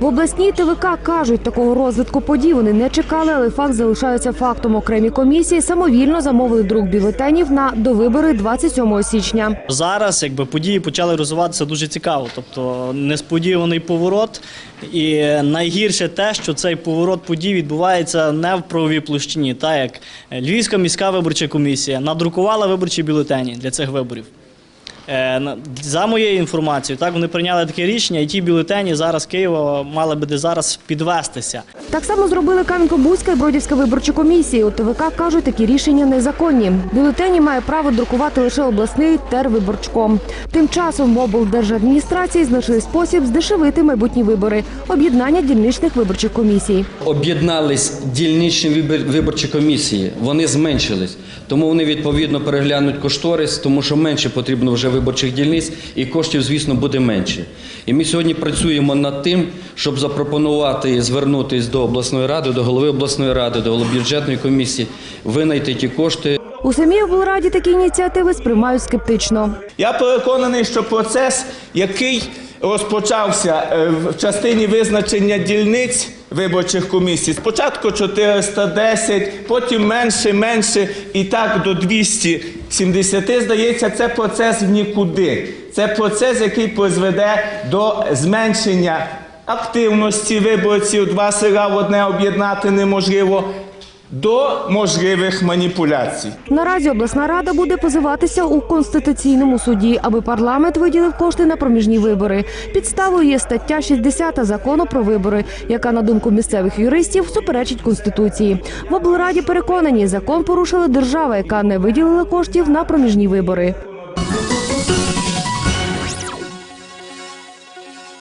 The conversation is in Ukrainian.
В обласній ТВК кажуть, такого розвитку подій вони не чекали, але факт залишається фактом. Окремі комісії самовільно замовили друк бюлетенів на довибори 27 січня. Зараз якби події почали розвиватися дуже цікаво, тобто несподіваний поворот. І найгірше те, що цей поворот подій відбувається не в правовій площині, так як Львівська міська виборча комісія надрукувала виборчі бюлетені для цих виборів. Е, на- За моєю інформацією, так вони прийняли таке рішення, і ті бюлетені зараз Києва мали би де зараз підвестися. Так само зробили Кам'янко-Бузька і Бродівська виборчі комісії. У ТВК кажуть, такі рішення незаконні. Бюлетені має право друкувати лише обласний тервиборчком. Тим часом в облдержадміністрації знайшли спосіб здешевити майбутні вибори об'єднання дільничних виборчих комісій. Об'єднались дільничні виборчі комісії, вони зменшились. Тому вони відповідно переглянуть кошторис, тому що менше потрібно вже виборчих дільниць, і коштів, звісно, буде менше. І ми сьогодні працюємо над тим, щоб запропонувати звернутися до обласної ради, до голови обласної ради, до бюджетної комісії, винайти ті кошти У самій облраді такі ініціативи сприймають скептично. Я переконаний, що процес, який розпочався е, в частині визначення дільниць виборчих комісій, спочатку 410, потім менше, менше, і так до 270, здається, це процес в нікуди. Це процес, який призведе до зменшення активності виборців. Два села в одне об'єднати неможливо. До можливих маніпуляцій. Наразі обласна рада буде позиватися у конституційному суді, аби парламент виділив кошти на проміжні вибори. Підставою є стаття 60 закону про вибори, яка на думку місцевих юристів суперечить конституції. В облраді переконані, закон порушила держава, яка не виділила коштів на проміжні вибори.